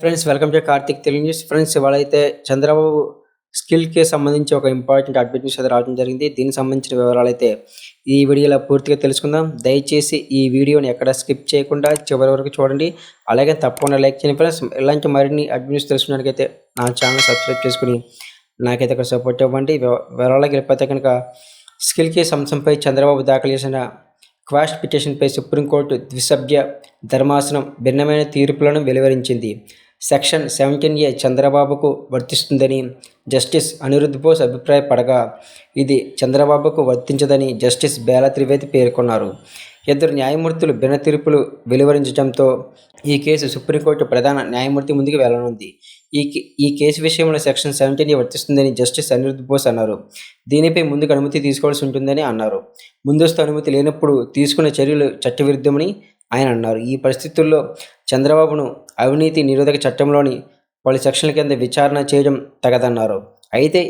Friends welcome to Karthik Telugu news friends ఇవాళైతే Chandrababu స్కిల్కి సంబంధించి ఒక ఇంపార్టెంట్ అప్డేట్ న్యూస్ అయితే రావడం జరిగింది. దీనికి సంబంధించిన వివరాలు అయితే ఈ వీడియోలో పూర్తిగా తెలుసుకుందాం. దయచేసి ఈ వీడియోని ఎక్కడ స్కిప్ చేయకుండా చివరి వరకు చూడండి. అలాగే తప్పకుండా లైక్ చేయండి ఫ్రెండ్స్ ఇలాంటి మరిన్ని అప్డేట్ తెలుసుకోవడానికైతే నా ఛానల్ సబ్స్క్రైబ్ చేసుకుని నాకైతే అక్కడ సపోర్ట్ ఇవ్వండి. వివరాలకు వెళ్ళిపోతే కనుక స్కిల్కి అంశంపై చంద్రబాబు దాఖలు చేసిన క్వాష్ పిటిషన్పై సుప్రీంకోర్టు ద్విసభ్య ధర్మాసనం భిన్నమైన తీర్పులను వెలువరించింది. సెక్షన్ సెవెంటీన్ ఏ చంద్రబాబుకు వర్తిస్తుందని జస్టిస్ అనిరుద్ధ్ బోస్ అభిప్రాయపడగా ఇది చంద్రబాబుకు వర్తించదని జస్టిస్ బేలా త్రివేది పేర్కొన్నారు. ఇద్దరు న్యాయమూర్తులు భిన్న తీర్పులు వెలువరించడంతో ఈ కేసు సుప్రీంకోర్టు ప్రధాన న్యాయమూర్తి ముందుకు వెళ్ళనుంది. ఈ కే- ఈ కేసు విషయంలో సెక్షన్ సెవెంటీన్ వర్తిస్తుందని జస్టిస్ అనిరుద్ధ్ బోస్ అన్నారు. దీనిపై ముందుకు అనుమతి తీసుకోవాల్సి ఉంటుందని అన్నారు. ముందస్తు అనుమతి లేనప్పుడు తీసుకున్న చర్యలు చట్టవిరుద్ధమని ఆయన అన్నారు. ఈ పరిస్థితుల్లో చంద్రబాబును అవినీతి నిరోధక చట్టంలోని పలు సెక్షన్ల కింద విచారణ చేయడం తగదన్నారు. అయితే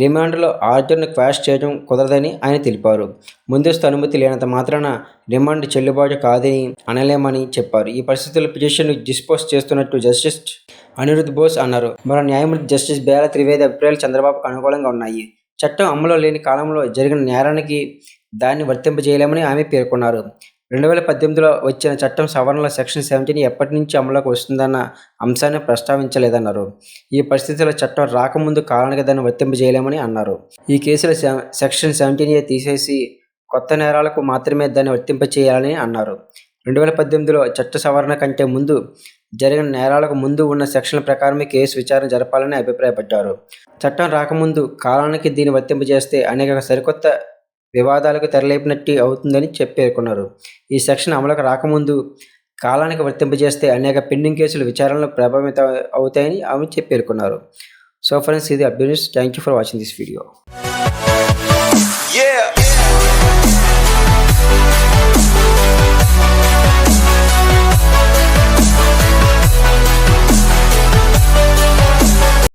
రిమాండ్లో ఆర్డర్ను క్వాష్ చేయడం కుదరదని ఆయన తెలిపారు. ముందస్తు అనుమతి లేనంత మాత్రాన రిమాండ్ చెల్లుబాటు కాదని అనలేమని చెప్పారు. ఈ పరిస్థితుల్లో పిటిషన్ డిస్పోజ్ చేస్తున్నట్టు జస్టిస్ అనిరుద్ధ్ బోస్ అన్నారు. మరో న్యాయమూర్తి జస్టిస్ బేల త్రివేది అభిప్రాయాలు చంద్రబాబుకు అనుకూలంగా ఉన్నాయి. చట్టం అమలులో లేని కాలంలో జరిగిన నేరానికి దాన్ని వర్తింపజేయలేమని ఆమె పేర్కొన్నారు. రెండు వేల పద్దెనిమిదిలో వచ్చిన చట్టం సవరణలో సెక్షన్ సెవెంటీన్ ఎప్పటి నుంచి అమలులోకి వస్తుందన్న అంశాన్ని ప్రస్తావించలేదన్నారు. ఈ పరిస్థితిలో చట్టం రాకముందు కాలానికి దాన్ని వర్తింపజేయలేమని అన్నారు. ఈ కేసులో సెక్షన్ సెవెంటీన్ ఏ తీసేసి కొత్త నేరాలకు మాత్రమే దాన్ని వర్తింపచేయాలని అన్నారు. రెండు వేల పద్దెనిమిదిలో చట్ట సవరణ కంటే ముందు జరిగిన నేరాలకు ముందు ఉన్న సెక్షన్ల ప్రకారమే కేసు విచారణ జరపాలని అభిప్రాయపడ్డారు. చట్టం రాకముందు కాలానికి దీన్ని వర్తింపజేస్తే అనేక సరికొత్త వివాదాలకు తెరలేపినట్టు అవుతుందని చెప్పి పేర్కొన్నారు. ఈ సెక్షన్ అమలుకు రాకముందు కాలానికి వర్తింపజేస్తే అనేక పెండింగ్ కేసులు విచారణలో ప్రభావితం అవుతాయని ఆమె చెప్పి పేర్కొన్నారు. సో ఫ్రెండ్స్ ఇది updates thank you for watching this video Yeah.